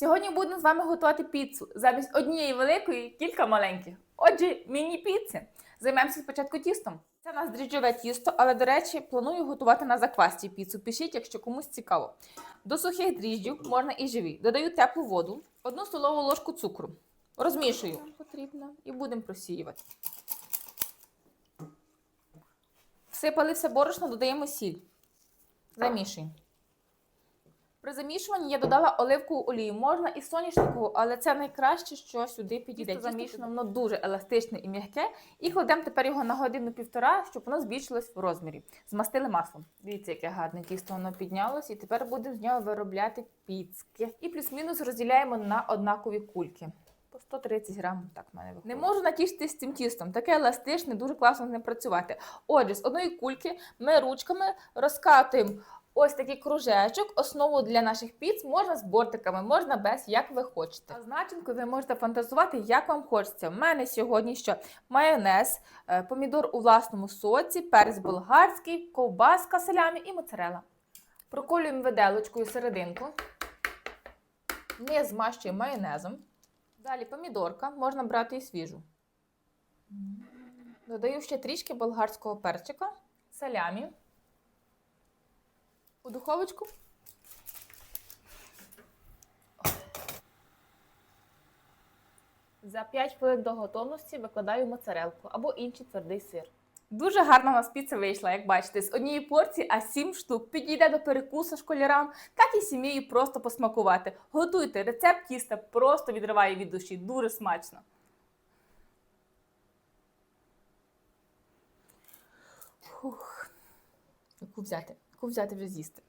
Сьогодні будемо з вами готувати піцу. Замість однієї великої кілька маленьких. Отже, міні-піци. Займемося спочатку тістом. Це у нас дріжджове тісто, але, до речі, планую готувати на заквасті піцу. Пишіть, якщо комусь цікаво. До сухих дріжджів можна і живі. Додаю теплу воду, одну столову ложку цукру. Розмішую. Потрібно і будемо просіювати. Всипали все борошно, додаємо сіль. Замішуємо. При замішуванні я додала оливкову олію. Можна і соняшникову, але це найкраще, що сюди підійде. Тісто замішано, воно дуже еластичне і м'яке. І кладемо тепер його на годину-півтора, щоб воно збільшилось в розмірі. Змастили маслом. Дивіться, яке гарне тісто воно піднялось, і тепер будемо з нього виробляти піцки. І плюс-мінус розділяємо на однакові кульки. По 130 грам, так в мене виходить. Не можу натішитись цим тістом. Таке еластичне, дуже класно з ним працювати. Отже, з одної кульки ми ручками розкатуємо ось такий кружечок. Основу для наших піц можна з бортиками, можна без, як ви хочете. А з начинкою ви можете фантазувати, як вам хочеться. У мене сьогодні що майонез, е, помідор у власному соці, перець болгарський, ковбаска салямі і моцарела. Проколюємо виделочкою серединку. Не змащуємо майонезом. Далі помідорка, можна брати і свіжу. Додаю ще трішки болгарського перчика, салямі. У духовочку. За 5 хвилин до готовності викладаю моцарелку або інший твердий сир. Дуже гарна у нас піца вийшла, як бачите, з однієї порції, а 7 штук. Підійде до перекусу школярам, так і сім'єю просто посмакувати. Готуйте рецепт тіста, просто відриває від душі. Дуже смачно. Фух. Яку взяти? Взяти вже з'їсти?